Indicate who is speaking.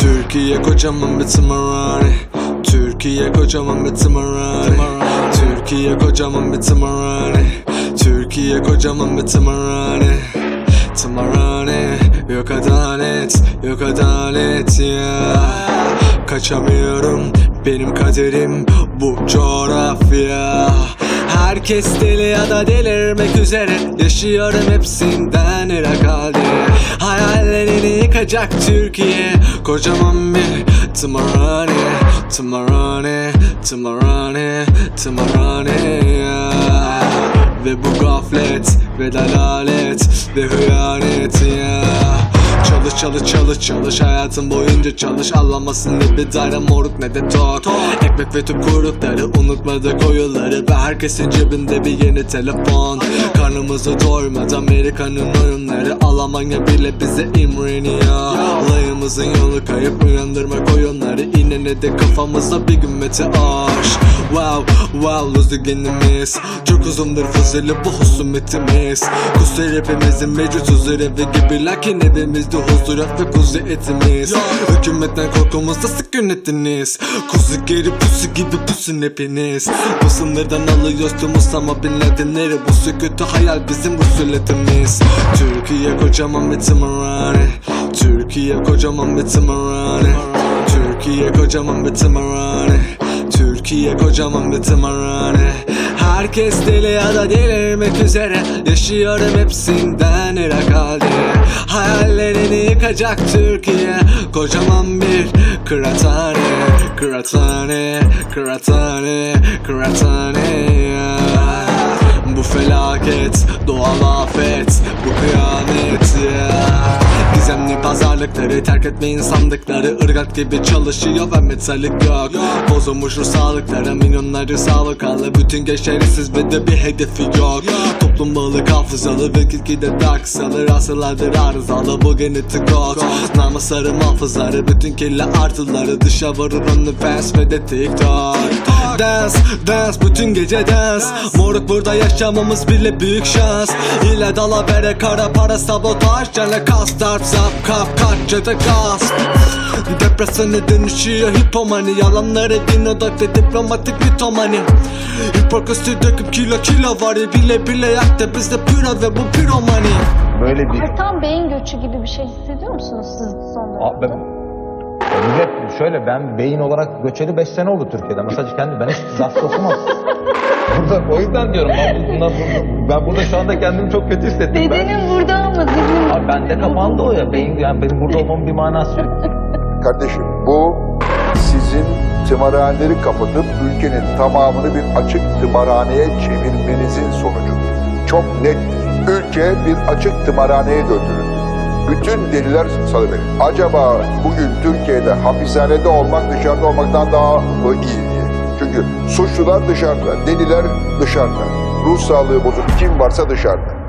Speaker 1: Türkiye kocaman bir tımarhane. Türkiye kocaman bir tımarhane. Türkiye kocaman bir tımarhane. Türkiye kocaman bir tımarhane. Tımarhane Yok adalet Yok adalet ya Kaçamıyorum Benim kaderim bu coğrafya Herkes deli ya da delirmek üzere. Yaşıyorum hepsinden irak halde Hayallerini yıkacak Türkiye. Kocaman bir tımarhane Tımarhane Tımarhane Tımarhane. Ya. Ve bu gaflet Ve dalalet Ve hıyanet. ya Çalış çalış çalış. Hayatın boyunca çalış. Anlamasın ne bir daire moruk ne de tok. Ekmek ve tüm kuyrukları unutmadık o yılları Ve herkesin cebinde bir yeni telefon. Karnımızı doymadı Amerika'nın oyunları. Almanya bile bize imreniyor Olayımızın yolu kayıp uyandırmak oyunları İnene de kafamızda bir gün meteor Wow wow luzugenimiz Çok uzundur fızılı bu husumetimiz Kusur hepimizin mevcut huzur evi gibi Lakin evimizde huzur yok ve kuzu etimiz. Hükümetten korkumuzda sık yönettiniz Kuzu geri pusu gibi pusun hepiniz. Bu sınırdan alıyoruz tüm Osama Bin Bu sükutu hayal bizim rusuletimiz Türkiye kocaman bir tımarhane Türkiye kocaman bir tımarhane. Türkiye kocaman bir tımarhane. Türkiye kocaman bir tımarhane. Herkes deli ya da delirmek üzere. Yaşıyorum hepsinden irak halde Hayallerini yıkacak Türkiye. Kocaman bir kıraathane Kıraathane Kıraathane Kıraathane. Bu felaket Doğal afet Bu kıyamet. ya Pazarlıkları terk etmeyin sandıkları ırgat gibi çalışıyor ve metalik yok. Bozulmuş ruh sağlıkları milyonları sağlıkalı Bütün gençlerisiz ve de bir hedefi yok. Toplum balık hafızalı ve gitgide daha kısalı Rasılardır arızalı bu genetik kod Namı muhafızları bütün kirli artıları Dışa vurur onu fans ve de tiktok. Dance, dance, bütün gece dance. Moruk burada yaşamamız bile büyük şans. İle dalavere kara para sabotaj Canla kas darp zap kap kaç cebe gasp Depresyona dönüşüyor hipomani Yalanları din odaklı diplomatik mitomani Hipokrasi döküp kilo kilo var ya Bile bile yaktı bizde püro ve bu piromani
Speaker 2: Böyle bir
Speaker 3: Artan beyin göçü gibi bir şey hissediyor musunuz siz son dönemde?
Speaker 2: ben, Millet şöyle ben beyin olarak göçeli 5 sene oldu Türkiye'de. Mesela kendi ben hiç gazete okumam. O yüzden diyorum ben, bundan, ben burada şu anda kendimi çok kötü hissettim. Ben,
Speaker 3: Bedenin burada ama zihnin
Speaker 2: Abi bende kapandı o ya. Beyin, yani benim burada olmamın bir manası yok.
Speaker 4: Kardeşim bu sizin tımarhaneleri kapatıp ülkenin tamamını bir açık tımarhaneye çevirmenizin sonucudur. Çok nettir. Ülke bir açık tımarhaneye döndürüldü. Bütün deliler salıverir. Acaba bugün Türkiye'de hapishanede olmak dışarıda olmaktan daha mı iyi diye. Çünkü suçlular dışarıda, deliler dışarıda. Ruh sağlığı bozuk kim varsa dışarıda.